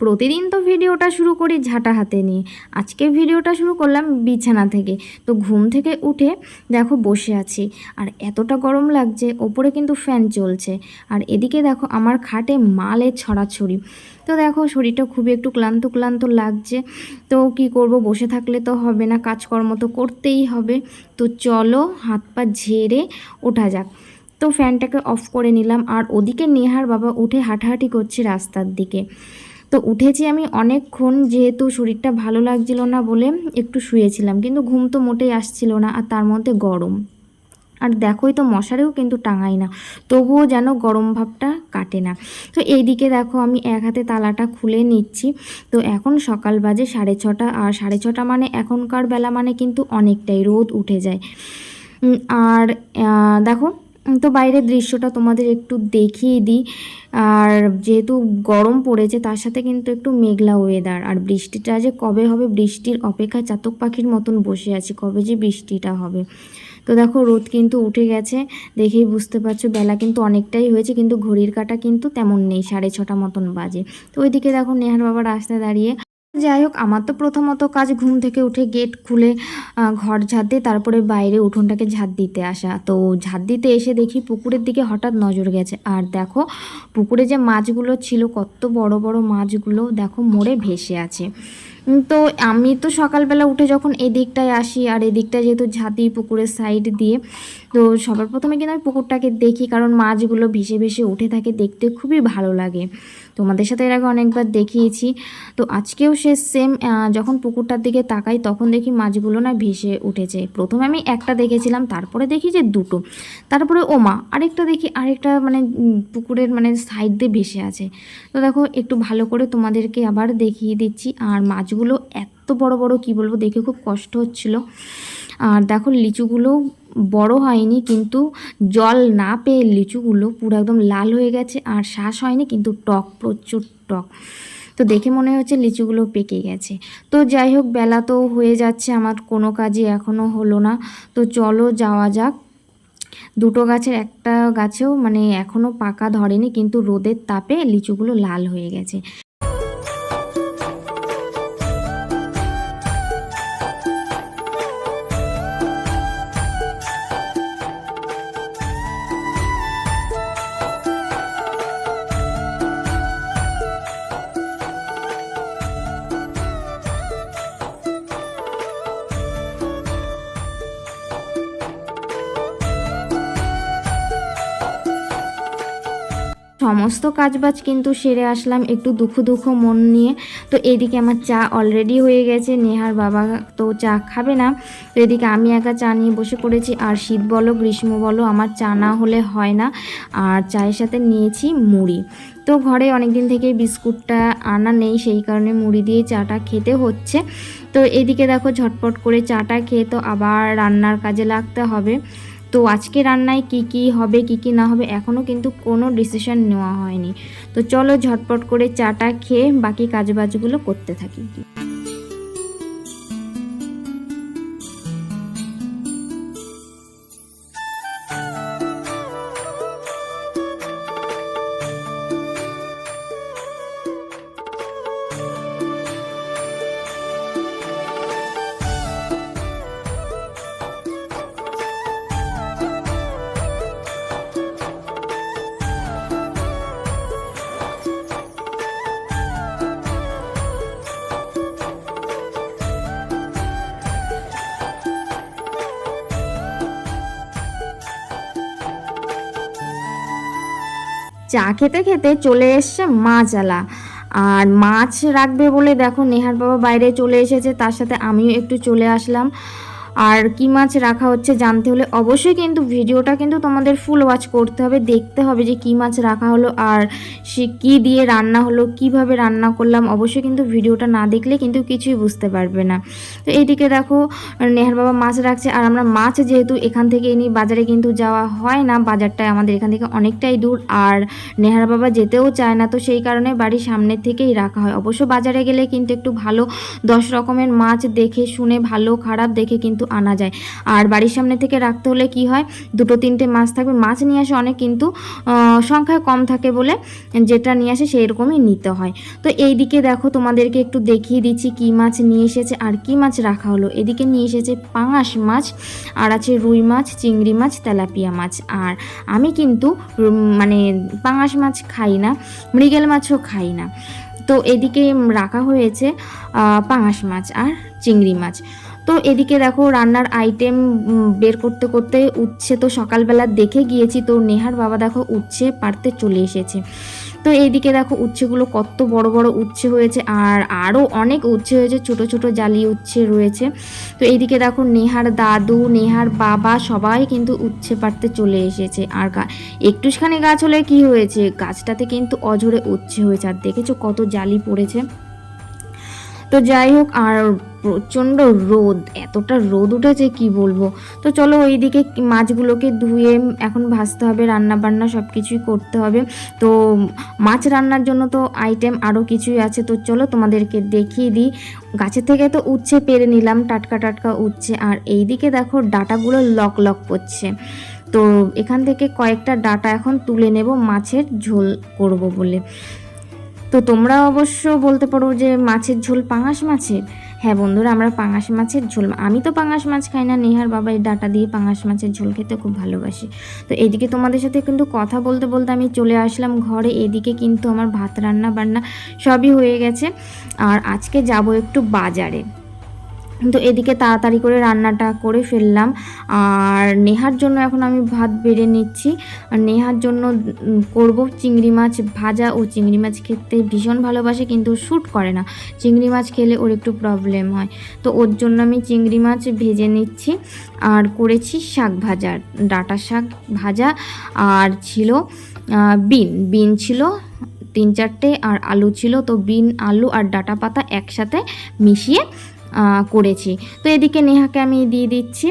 প্রতিদিন তো ভিডিওটা শুরু করি ঝাঁটা হাতে নিয়ে। আজকে ভিডিওটা শুরু করলাম বিছানা থেকে। তো ঘুম থেকে উঠে দেখো বসে আছি। আর এতটা গরম লাগছে, ওপরে কিন্তু ফ্যান চলছে। আর এদিকে দেখো আমার খাটে মালের ছড়াছড়ি। তো দেখো শরীরটা খুবই একটু ক্লান্ত ক্লান্ত লাগছে। তো কি করব, বসে থাকলে তো হবে না, কাজকর্ম তো করতেই হবে। তো চলো হাত পা ঝেড়ে ওঠা যাক। তো ফ্যানটাকে অফ করে নিলাম। আর ওদিকে নেহার বাবা উঠে হাঁটাহাঁটি করছে রাস্তার দিকে। তো উঠেছি আমি অনেকক্ষণ, যেহেতু শরীরটা ভালো লাগছিল না বলে একটু শুয়েছিলাম, কিন্তু ঘুম তো মোটেই আসছিল না আর তার মধ্যে গরম। আর দেখোই তো মশারেও কিন্তু টাঙাই না, তবুও যেন গরম ভাবটা কাটে না। তো এইদিকে দেখো আমি এক হাতে তালাটা খুলে নিচ্ছি। তো এখন সকাল বাজে সাড়ে ছটা, আর সাড়ে ছটা মানে এখনকার বেলা মানে কিন্তু অনেকটাই, রোদ উঠে যায়। আর দেখো তো বাইরের দৃশ্যটা তোমাদের একটু দেখিয়ে দিই। আর যেহেতু গরম পড়েছে, তার সাথে কিন্তু একটু মেঘলা ওয়েদার আর বৃষ্টিটা যে কবে হবে, বৃষ্টির অপেক্ষায় চাতক পাখির মতন বসে আছি, কবে যে বৃষ্টিটা হবে। তো দেখো, রোদ কিন্তু উঠে গেছে, দেখেই বুঝতে পারছ, বেলা কিন্তু অনেকটাই হয়েছে, কিন্তু ঘড়ির কাটা কিন্তু তেমন নেই, সাড়ে ছটা মতন বাজে। তো ওইদিকে দেখো, নেহার বাবা রাস্তায় দাঁড়িয়ে যাই হোক আমার তো প্রথমত কাজ ঘুম থেকে উঠে গেট খুলে ঘর ঝাড় দিয়ে তারপরে বাইরে উঠোনটাকে ঝাড় দিতে আসা। তো ঝাড় দিতে এসে দেখি পুকুরের দিকে হঠাৎ নজর গেছে। আর দেখো, পুকুরে যে মাছগুলো ছিল, কত বড় বড় মাছগুলো দেখো মরে ভেসে আছে। তো আমি তো সকালবেলা উঠে যখন এদিকটায় আসি, আর এদিকটা যেহেতু ঝাঁতি পুকুরের সাইড দিয়ে, তো সবার প্রথমে কিন্তু আমি পুকুরটাকে দেখি, কারণ মাছগুলো ভেসে ভেসে উঠে থাকে, দেখতে খুবই ভালো লাগে। তোমাদের সাথে এর আগে অনেকবার দেখিয়েছি। তো আজকেও সে সেম যখন পুকুরটার দিকে তাকাই তখন দেখি মাছগুলো না ভেসে উঠেছে। প্রথমে আমি একটা দেখেছিলাম, তারপরে দেখি যে দুটো। তারপরে ওমা আরেকটা দেখি, আরেকটা মানে পুকুরের মানে সাইড দিয়ে ভেসে আছে। তো দেখো, একটু ভালো করে তোমাদেরকে আবার দেখিয়ে দিচ্ছি। আর মাছগুলো এত বড় বড়, কি বলব, দেখে খুব কষ্ট হচ্ছিল। আর দেখো, লিচুগুলো বড় হয়নি, কিন্তু জল না পেয়ে লিচুগুলো পুরো একদম লাল হয়ে গেছে, আর শ্বাস হয়নি, কিন্তু টক, প্রচুর টক। তো দেখে মনে হচ্ছে লিচুগুলো পেকে গেছে। তো যাই হোক, বেলা তো হয়ে যাচ্ছে, আমার কোনো কাজই এখনও হলো না। তো চলো, যাওয়া যাক। দুটো গাছের একটা গাছেও মানে এখনও পাকা ধরেনি, কিন্তু রোদের তাপে লিচুগুলো লাল হয়ে গেছে। সমস্ত কাজবাজ কিন্তু সেরে আসলাম একটু দুঃখ দুঃখ মন নিয়ে। তো এদিকে আমার চা অলরেডি হয়ে গেছে, নেহার বাবা তো চা খাবে না। তো এদিকে আমি একা চা নিয়ে বসে পড়েছি, আর শীত বলো, গ্রীষ্ম বলো, আমার চা না হলে হয় না। আর চায়ের সাথে নিয়েছি মুড়ি। তো ঘরে অনেক দিন থেকেই বিস্কুটটা আনা নেই, সেই কারণে মুড়ি দিয়ে চাটা খেতে হচ্ছে। তো এদিকে দেখো ঝটপট করে চাটা খেয়ে তো আবার রান্নার কাজে লাগতে হবে। তো আজকে রান্নায় কি কি হবে, কি কি না হবে এখনও কিন্তু কোনো ডিসিশন নেওয়া হয়নি। তো চলো ঝটপট করে চাটা খেয়ে বাকি কাজবাজগুলো করতে থাকি। চা খেতে খেতে চলে এসছে মাছালা আর মাছ রাখবে বলে দেখো, নেহার বাবা বাইরে চলে এসেছে, তার সাথে আমিও একটু চলে আসলাম। আর কি মাছ রাখা হচ্ছে জানতে হলে অবশ্যই কিন্তু ভিডিওটা কিন্তু তোমাদের ফুল ওয়াচ করতে হবে, দেখতে হবে যে কি মাছ রাখা হলো আর সে কী দিয়ে রান্না হলো, কীভাবে রান্না করলাম, অবশ্যই কিন্তু ভিডিওটা না দেখলে কিন্তু কিছুই বুঝতে পারবে না। তো এইদিকে দেখো, নেহার বাবা মাছ রাখছে আর আমরা মাছ যেহেতু এখান থেকে এনে বাজারে কিন্তু যাওয়া হয় না বাজারটায় আমাদের এখান থেকে অনেকটাই দূর আর নেহার বাবা যেতেও চায় না, তো সেই কারণে বাড়ির সামনের থেকেই রাখা হয়। অবশ্য বাজারে গেলে কিন্তু একটু ভালো দশ রকমের মাছ দেখে শুনে ভালো খারাপ দেখে কিন্তু আনা যায়। আর বাড়ির সামনে থেকে রাখতে হলে কি হয়? দুটো তিনটে মাছ থাকবে। মাছ নিয়ে আসে অনেক কিন্তু সংখ্যায় কম থাকে বলে যেটা নিয়ে আসে সেই রকমই নিতে হয়। তো এইদিকে দেখো তোমাদেরকে একটু দেখিয়ে দিচ্ছি কি মাছ নিয়ে এসেছে আর কি মাছ রাখা হলো। এদিকে নিয়ে এসেছে পাঙাশ মাছ আর আছে রুই মাছ, চিংড়ি মাছ, তেলাপিয়া মাছ। আর আমি কিন্তু মানে পাঙাশ মাছ খাই না, মৃগেল মাছও খাই না। তো এদিকে রাখা হয়েছে পাঙাশ মাছ আর চিংড়ি মাছ। তো এদিকে দেখো রান্নার আইটেম বের করতে করতে উচ্ছে তো সকালবেলা দেখে গিয়েছি তো নেহার বাবা দেখো উচ্ছে পারতে চলে এসেছে। তো এইদিকে দেখো উচ্ছেগুলো কত বড় বড় উচ্ছে হয়েছে আর আরও অনেক উচ্ছে হয়েছে, ছোট ছোট জালি উচ্ছে রয়েছে। তো এইদিকে দেখো নেহার দাদু, নেহার বাবা সবাই কিন্তু উচ্ছে পারতে চলে এসেছে। আর একটুখানি গাছ হলে কি হয়েছে? গাছটাতে কিন্তু অঝরে উচ্ছে হয়েছে। আর দেখেছ কত জালি পড়েছে? তো যাই হোক, আর প্রচণ্ড রোদ, এতটা রোদ উঠেছে, কি বলব? তো চলো ওইদিকে মাছগুলোকে ধুয়ে এখন ভাজতে হবে রান্না বান্না সব কিছুই করতে হবে। তো মাছ রান্নার জন্য তো আইটেম আরও কিছুই আছে, তো চলো তোমাদেরকে দেখিয়ে দিই। গাছের থেকে তো উচ্ছে পেরে নিলাম, টাটকা টাটকা উচ্ছে। আর এইদিকে দেখো, ডাটাগুলো লক লক করছে। তো এখান থেকে কয়েকটা ডাটা এখন তুলে নেব, মাছের ঝোল করব বলে। তো তোমরা অবশ্য বলতে পারো যে মাছের ঝোল পাঙাশ মাছের? হ্যাঁ বন্ধুরা, আমরা পাঙাশ মাছের ঝোল আমি তো পাঙাশ মাছ খাই না, নেহার বাবা এই ডাটা দিয়ে পাঙাশ মাছের ঝোল খেতে খুব ভালোবাসি। তো এদিকে তোমাদের সাথে কিন্তু কথা বলতে বলতে আমি চলে আসলাম ঘরে, এদিকে কিন্তু আমার ভাত, রান্না বান্না সবই হয়ে গেছে। আর আজকে যাব একটু বাজারে। তো এদিকে তাড়াতাড়ি করে রান্নাটা করে ফেললাম। আর নেহার জন্য এখন আমি ভাত বেড়ে নিচ্ছি। আর নেহার জন্য করব চিংড়ি মাছ ভাজা। ও চিংড়ি মাছ খেতে ভীষণ ভালোবাসে, কিন্তু শ্যুট করে না। চিংড়ি মাছ খেলে ওর একটু প্রবলেম হয়। তো ওর জন্য আমি চিংড়ি মাছ ভেজে নিচ্ছি। আর করেছি শাক ভাজা। ডাটা শাক ভাজা আর ছিল বিন। বিন ছিল তিন চারটে আর আলু ছিল। তো বিন, আলু আর ডাটা পাতা একসাথে মিশিয়ে করেছি। তো এদিকে নেহাকে আমি দিয়ে দিচ্ছি।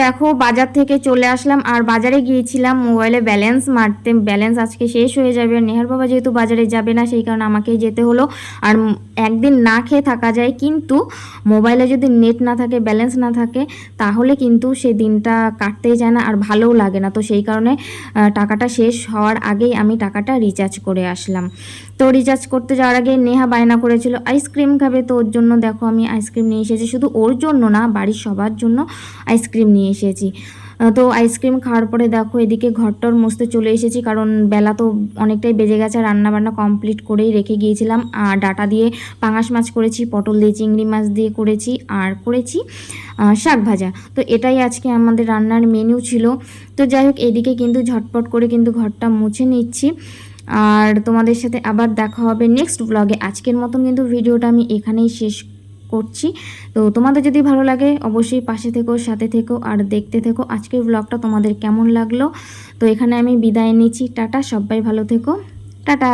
দেখো, বাজার থেকে চলে আসলাম আর বাজারে গিয়েছিলাম। মোবাইলে ব্যালেন্স মারতে, ব্যালেন্স আজকে শেষ হয়ে যাবে। নেহার বাবা যেহেতু বাজারে যাবে না, সেই কারণে আমাকেই যেতে হলো। আর একদিন না খেয়ে থাকা যায়, কিন্তু মোবাইলে যদি নেট না থাকে, ব্যালেন্স না থাকে, তাহলে কিন্তু সেই দিনটা কাটতেই যায় না আর ভালোও লাগে না। তো সেই কারণে টাকাটা শেষ হওয়ার আগেই আমি টাকাটা রিচার্জ করে আসলাম। তো রিচার্জ করতে যাওয়ার আগে নেহা বায়না করেছিল আইসক্রিম খাবে তো ওর জন্য দেখো আমি আইসক্রিম নিয়ে এসেছি। শুধু ওর জন্য না, বাড়ির সবার জন্য আইসক্রিম নিয়ে এসেছি। তো আইসক্রিম খাওয়ার পরে দেখো এদিকে ঘরটর মুছতে চলে এসেছি, কারণ বেলা তো অনেকটাই বেজে গেছে রান্নাবান্না কমপ্লিট করেই রেখে গিয়েছিলাম। আর ডাটা দিয়ে পাঙাশ মাছ করেছি, পটল দিয়ে চিংড়ি মাছ দিয়ে করেছি, আর করেছি শাক ভাজা। তো এটাই আজকে আমাদের রান্নার মেনু ছিল। তো যাই হোক, এদিকে কিন্তু ঝটপট করে কিন্তু ঘরটা মুছে নিচ্ছি। আর তোমাদের সাথে আবার দেখা হবে নেক্সট ব্লগে আজকের মতন কিন্তু ভিডিওটা আমি এখানেই শেষ করছি। তো তোমাদের যদি ভালো লাগে, অবশ্যই পাশে থেকো, সাথে থেকো, আর দেখতে থেকো। আজকের ব্লগটা তোমাদের কেমন লাগল? তো এখানে আমি বিদায় নিচ্ছি। টাটা, সবাই ভালো থেকো। টাটা!